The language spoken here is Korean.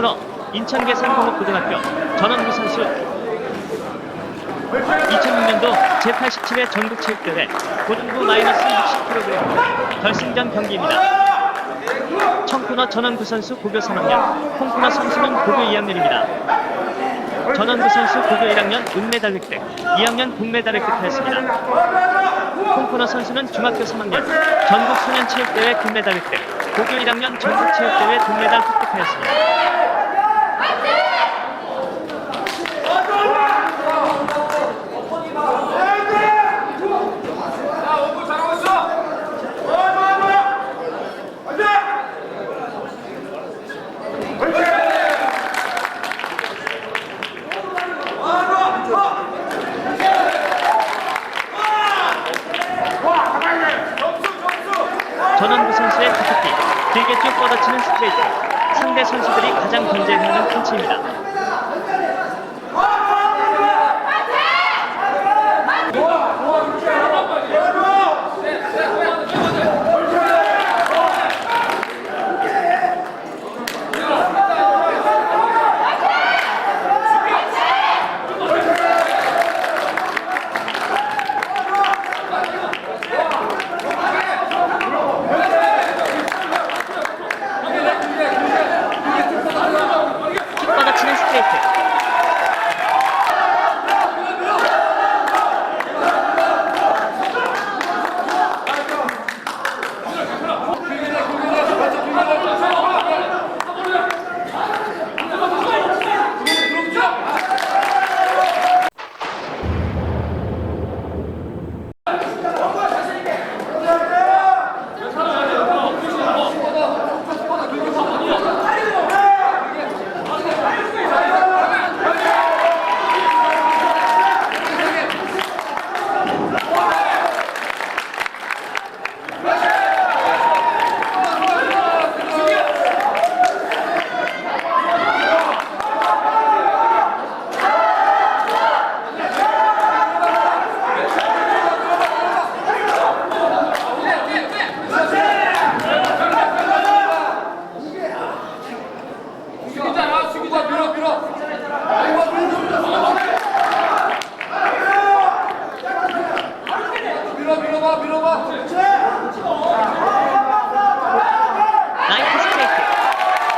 청문호 인천계산공업 고등학교 전원구 선수 2006년도 제87회 전국체육대회 고등부 마이너스 60kg 결승전 경기입니다. 청코너 전원구 선수 고교 3학년, 콩코너 선수는 고교 2학년입니다. 전원구 선수 고교 1학년 은메달 획득, 2학년 동메달 획득하였습니다. 콩코너 선수는 중학교 3학년 전국 소년체육대회 금메달 획득, 고교 1학년 전국체육대회 동메달 획득하였습니다. 전원구 선수의 투투기, 길게 쭉 뻗어치는 스트레이트, 상대 선수들이 가장 견제하는 펀치입니다.